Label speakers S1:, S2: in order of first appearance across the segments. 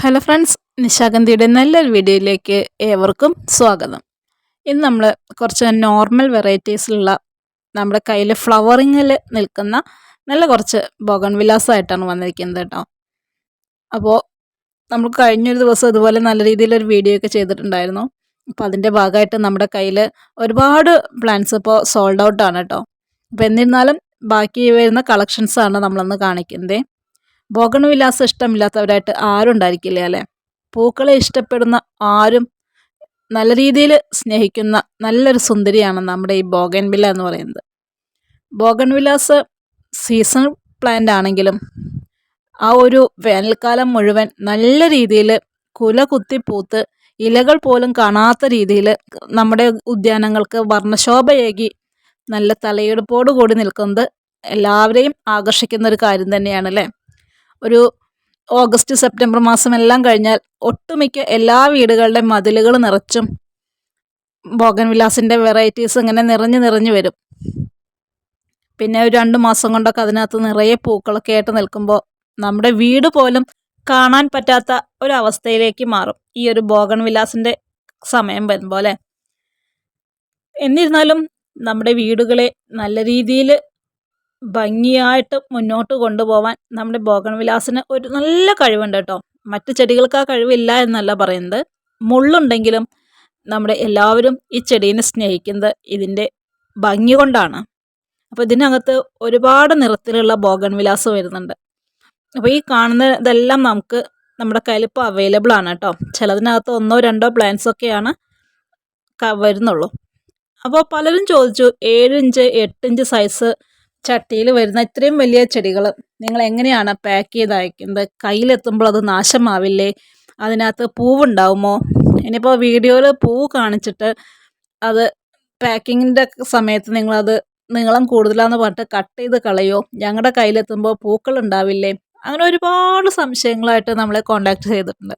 S1: Hello friends നിശാഗന്ധിയുടെ നല്ലൊരു വീഡിയോയിലേക്ക് ഏവർക്കും സ്വാഗതം. ഇന്ന് നമ്മൾ കുറച്ച് നോർമൽ വെറൈറ്റീസിലുള്ള നമ്മുടെ കയ്യിൽ ഫ്ലവറിങ്ങിൽ നിൽക്കുന്ന നല്ല കുറച്ച് ബോഗൺ വിലാസമായിട്ടാണ് വന്നിരിക്കുന്നത് കേട്ടോ. അപ്പോൾ നമുക്ക് കഴിഞ്ഞൊരു ദിവസം ഇതുപോലെ നല്ല രീതിയിലൊരു വീഡിയോ ഒക്കെ ചെയ്തിട്ടുണ്ടായിരുന്നു. അപ്പോൾ അതിന്റെ ഭാഗമായിട്ട് നമ്മുടെ കയ്യിൽ ഒരുപാട് പ്ലാന്റ്സ് ഇപ്പോൾ സോൾഡ് ഔട്ടാണ് കേട്ടോ. അപ്പോൾ എന്നിരുന്നാലും ബാക്കി വരുന്ന കളക്ഷൻസാണ് നമ്മളൊന്ന് കാണിക്കുന്നത് ബോഗൺ വിലാസം ഇഷ്ടമില്ലാത്തവരായിട്ട് ആരും ഉണ്ടായിരിക്കില്ല അല്ലേ? പൂക്കളെ ഇഷ്ടപ്പെടുന്ന ആരും നല്ല രീതിയിൽ സ്നേഹിക്കുന്ന നല്ലൊരു സുന്ദരിയാണ് നമ്മുടെ ഈ ബോഗൻവില്ല എന്ന് പറയുന്നത്. ബോഗൻവില്ലാസ് സീസൺ പ്ലാന്റ് ആണെങ്കിലും ആ ഒരു വേനൽക്കാലം മുഴുവൻ നല്ല രീതിയിൽ കുല കുത്തി പൂത്ത് ഇലകൾ പോലും കാണാത്ത രീതിയിൽ നമ്മുടെ ഉദ്യാനങ്ങൾക്ക് വർണശോഭയേകി നല്ല തലയെടുപ്പോടു കൂടി നിൽക്കുന്നത് എല്ലാവരെയും ആകർഷിക്കുന്ന ഒരു കാര്യം തന്നെയാണ് അല്ലേ? ഒരു ഓഗസ്റ്റ് സെപ്റ്റംബർ മാസം എല്ലാം കഴിഞ്ഞാൽ ഒട്ടുമിക്ക എല്ലാ വീടുകളുടെ മതിലുകൾ നിറച്ചും ബോഗൻ വിലാസിന്റെ വെറൈറ്റീസ് ഇങ്ങനെ നിറഞ്ഞു നിറഞ്ഞു വരും. പിന്നെ ഒരു രണ്ട് മാസം കൊണ്ടൊക്കെ അതിനകത്ത് നിറയെ പൂക്കളൊക്കെ ആയിട്ട് നിൽക്കുമ്പോൾ നമ്മുടെ വീട് പോലും കാണാൻ പറ്റാത്ത ഒരവസ്ഥയിലേക്ക് മാറും. ഈ ഒരു ബോഗൺ വിലാസിന്റെ സമയം വരുമ്പോൾ അല്ലേ? എന്നിരുന്നാലും നമ്മുടെ വീടുകളെ നല്ല രീതിയിൽ ഭംഗിയായിട്ട് മുന്നോട്ട് കൊണ്ടുപോവാൻ നമ്മുടെ ബോഗൺ വിലാസിന് ഒരു നല്ല കഴിവുണ്ട് കേട്ടോ. മറ്റു ചെടികൾക്ക് ആ കഴിവില്ല എന്നല്ല പറയുന്നത്. മുള്ളുണ്ടെങ്കിലും നമ്മുടെ എല്ലാവരും ഈ ചെടീനെ സ്നേഹിക്കുന്നത് ഇതിന്റെ ഭംഗി കൊണ്ടാണ്. അപ്പോൾ ഇതിനകത്ത് ഒരുപാട് നിറത്തിലുള്ള ബോഗൺ വിലാസ് വരുന്നുണ്ട്. അപ്പോൾ ഈ കാണുന്ന ഇതെല്ലാം നമുക്ക് നമ്മുടെ കയ്യിൽ ഇപ്പോൾ അവൈലബിൾ ആണ് കേട്ടോ. ചിലതിനകത്ത് ഒന്നോ രണ്ടോ പ്ലാന്റ്സ് ഒക്കെയാണ് വരുന്നുള്ളൂ. അപ്പോൾ പലരും ചോദിച്ചു ഏഴ് ഇഞ്ച് എട്ട് ഇഞ്ച് സൈസ് ചട്ടിയിൽ വരുന്ന ഇത്രയും വലിയ ചെടികൾ നിങ്ങൾ എങ്ങനെയാണ് പാക്ക് ചെയ്ത് അയക്കുന്നത്? കയ്യിലെത്തുമ്പോൾ അത് നാശമാവില്ലേ? അതിനകത്ത് പൂവുണ്ടാവുമോ? ഇനിയിപ്പോൾ വീഡിയോയിൽ പൂവ് കാണിച്ചിട്ട് അത് പാക്കിങ്ങിന്റെ സമയത്ത് നിങ്ങളത് നീളം കൂടുതലാന്ന് പറഞ്ഞിട്ട് കട്ട് ചെയ്ത് കളയോ? ഞങ്ങളുടെ കയ്യിലെത്തുമ്പോൾ പൂക്കൾ ഉണ്ടാവില്ലേ? അങ്ങനെ ഒരുപാട് സംശയങ്ങളായിട്ട് നമ്മളെ കോണ്ടാക്ട് ചെയ്തിട്ടുണ്ട്.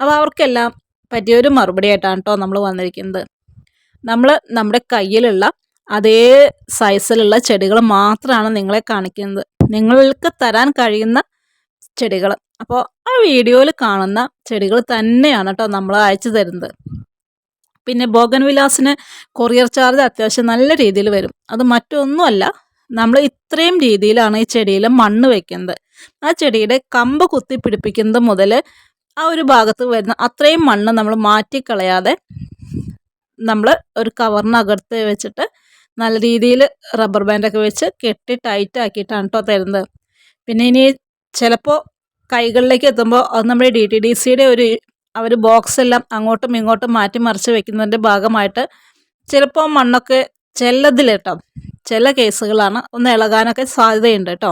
S1: അപ്പോൾ അവർക്കെല്ലാം പറ്റിയൊരു മറുപടി ആയിട്ടാണ് കേട്ടോ നമ്മൾ വന്നിരിക്കുന്നത്. നമ്മൾ നമ്മുടെ കയ്യിലുള്ള അതേ സൈസിലുള്ള ചെടികൾ മാത്രമാണ് നിങ്ങളെ കാണിക്കുന്നത്. നിങ്ങൾക്ക് തരാൻ കഴിയുന്ന ചെടികൾ. അപ്പോൾ ആ വീഡിയോയിൽ കാണുന്ന ചെടികൾ തന്നെയാണ് കേട്ടോ നമ്മൾ അയച്ചു തരുന്നത്. പിന്നെ ബോഗൻ വിലാസിന് കൊറിയർ ചാർജ് അത്യാവശ്യം നല്ല രീതിയിൽ വരും. അത് മറ്റൊന്നുമല്ല നമ്മൾ ഇത്രയും രീതിയിലാണ് ഈ ചെടിയിൽ മണ്ണ് വയ്ക്കുന്നത് ആ ചെടിയുടെ കമ്പ് കുത്തി പിടിപ്പിക്കുന്നത് മുതൽ ആ ഒരു ഭാഗത്ത് വരുന്ന അത്രയും മണ്ണ് നമ്മൾ മാറ്റിക്കളയാതെ നമ്മൾ ഒരു കവറിനകത്ത് വെച്ചിട്ട് നല്ല രീതിയിൽ റബ്ബർ ബാൻഡൊക്കെ വെച്ച് കെട്ടി ടൈറ്റ് ആക്കിയിട്ടാണ് കേട്ടോ തരുന്നത്. പിന്നെ ഇനി ചിലപ്പോൾ കൈകളിലേക്ക് എത്തുമ്പോൾ അത് നമ്മുടെ ഡി ടി ഡി സിയുടെ ഒരു അവർ ബോക്സ് എല്ലാം അങ്ങോട്ടും ഇങ്ങോട്ടും മാറ്റി മറിച്ച് വെക്കുന്നതിന്റെ ഭാഗമായിട്ട് ചിലപ്പോൾ മണ്ണൊക്കെ ചിലതിൽ കേട്ടോ ചില കേസുകളാണ് ഒന്ന് ഇളകാനൊക്കെ സാധ്യതയുണ്ട് കേട്ടോ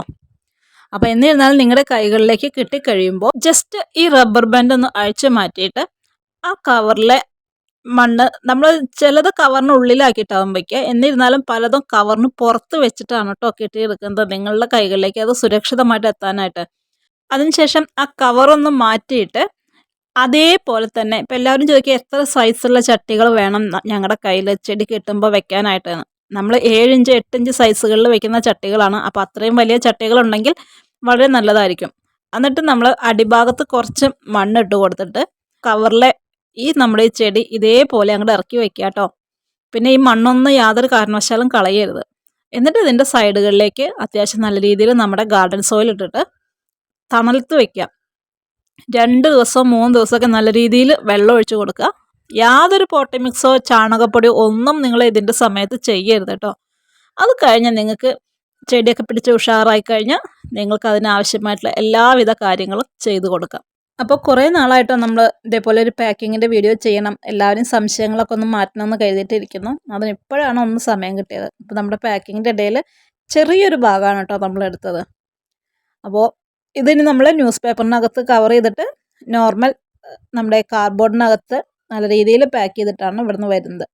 S1: അപ്പോൾ എന്നിരുന്നാലും നിങ്ങളുടെ കൈകളിലേക്ക് കിട്ടിക്കഴിയുമ്പോൾ ജസ്റ്റ് ഈ റബ്ബർ ബാൻഡ് ഒന്ന് അഴിച്ചു മാറ്റിയിട്ട് ആ കവറിലെ മണ്ണ് നമ്മൾ ചിലത് കവറിന് ഉള്ളിലാക്കിയിട്ടാവും വയ്ക്കുക എന്നിരുന്നാലും പലതും കവറിന് പുറത്ത് വെച്ചിട്ടാണ് കേട്ടോ കെട്ടിയെടുക്കുന്നത് നിങ്ങളുടെ കൈകളിലേക്ക്. അത് സുരക്ഷിതമായിട്ട് എത്താനായിട്ട്. അതിനുശേഷം ആ കവറൊന്ന് മാറ്റിയിട്ട് അതേപോലെ തന്നെ ഇപ്പം എല്ലാവരും ചോദിക്കുക എത്ര സൈസുള്ള ചട്ടികൾ വേണം ഞങ്ങളുടെ കയ്യിൽ ചെടി കിട്ടുമ്പോൾ വെക്കാനായിട്ട്. നമ്മൾ ഏഴിഞ്ച് എട്ടിഞ്ച് സൈസുകളിൽ വെക്കുന്ന ചട്ടികളാണ്. അപ്പോൾ അത്രയും വലിയ ചട്ടികളുണ്ടെങ്കിൽ വളരെ നല്ലതായിരിക്കും. എന്നിട്ട് നമ്മൾ അടിഭാഗത്ത് കുറച്ച് മണ്ണിട്ട് കൊടുത്തിട്ട് കവറിലെ ഈ നമ്മുടെ ഈ ചെടി ഇതേപോലെ അങ്ങോട്ട് ഇറക്കി വെക്കുക കേട്ടോ പിന്നെ ഈ മണ്ണൊന്നും യാതൊരു കാരണവശാലും കളയരുത്. എന്നിട്ട് ഇതിന്റെ സൈഡുകളിലേക്ക് അത്യാവശ്യം നല്ല രീതിയിൽ നമ്മുടെ ഗാർഡൻ സോയിൽ ഇട്ടിട്ട് തണലത്ത് വയ്ക്കുക രണ്ട് ദിവസം മൂന്ന് ദിവസമൊക്കെ നല്ല രീതിയിൽ വെള്ളം ഒഴിച്ചു കൊടുക്കുക യാതൊരു പോട്ടി മിക്സോ ചാണകപ്പൊടിയോ ഒന്നും നിങ്ങൾ ഇതിന്റെ സമയത്ത് ചെയ്യരുത് കേട്ടോ അത് കഴിഞ്ഞാൽ നിങ്ങൾക്ക് ചെടിയൊക്കെ പിടിച്ച് ഉഷാറായി കഴിഞ്ഞാൽ നിങ്ങൾക്ക് അതിനാവശ്യമായിട്ടുള്ള എല്ലാവിധ കാര്യങ്ങളും ചെയ്തു കൊടുക്കാം. അപ്പോൾ കുറേ നാളായിട്ട് നമ്മൾ ഇതേപോലെ ഒരു പാക്കിങ്ങിന്റെ വീഡിയോ ചെയ്യണം. എല്ലാവരും സംശയങ്ങളൊക്കെ ഒന്ന് മാറ്റണം എന്ന് കരുതിയിട്ടിരിക്കുന്നു. അതിന് ഇപ്പോഴാണ് ഒന്ന് സമയം കിട്ടിയത്. അപ്പോൾ നമ്മുടെ പാക്കിങ്ങിന്റെ ഇടയിൽ ചെറിയൊരു ഭാഗമാണ് കേട്ടോ നമ്മൾ എടുത്തത്. അപ്പോൾ ഇതിന് നമ്മൾ ന്യൂസ് പേപ്പറിനകത്ത് കവർ ചെയ്തിട്ട് നോർമൽ നമ്മുടെ കാർഡ്ബോർഡിനകത്ത് നല്ല രീതിയിൽ പാക്ക് ചെയ്തിട്ടാണ് ഇവിടുന്ന് വരുന്നത്.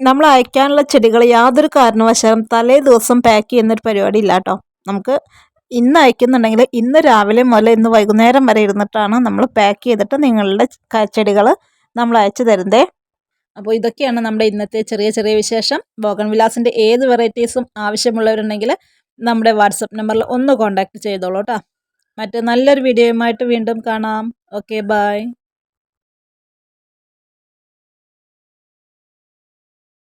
S1: നമ്മൾ അയക്കാനുള്ള ചെടികൾ യാതൊരു കാരണവശാലും തലേ ദിവസം പാക്ക് ചെയ്യുന്നൊരു പരിപാടി ഇല്ല കേട്ടോ. നമുക്ക് ഇന്ന് അയക്കുന്നുണ്ടെങ്കിൽ ഇന്ന് രാവിലെ മുതൽ ഇന്ന് വൈകുന്നേരം വരെ ഇരുന്നിട്ടാണ് നമ്മൾ പാക്ക് ചെയ്തിട്ട് നിങ്ങളുടെ ചെടികൾ നമ്മൾ അയച്ചു തരുന്നേ അപ്പോൾ ഇതൊക്കെയാണ് നമ്മുടെ ഇന്നത്തെ ചെറിയ ചെറിയ വിശേഷം. ബോഗൺ വിലാസിന്റെ ഏത് വെറൈറ്റീസും ആവശ്യമുള്ളവരുണ്ടെങ്കിൽ നമ്മുടെ വാട്സപ്പ് നമ്പറിൽ ഒന്ന് കോൺടാക്റ്റ് ചെയ്തോളൂ കേട്ടോ. മറ്റ് നല്ലൊരു വീഡിയോയുമായിട്ട് വീണ്ടും കാണാം. Okay bye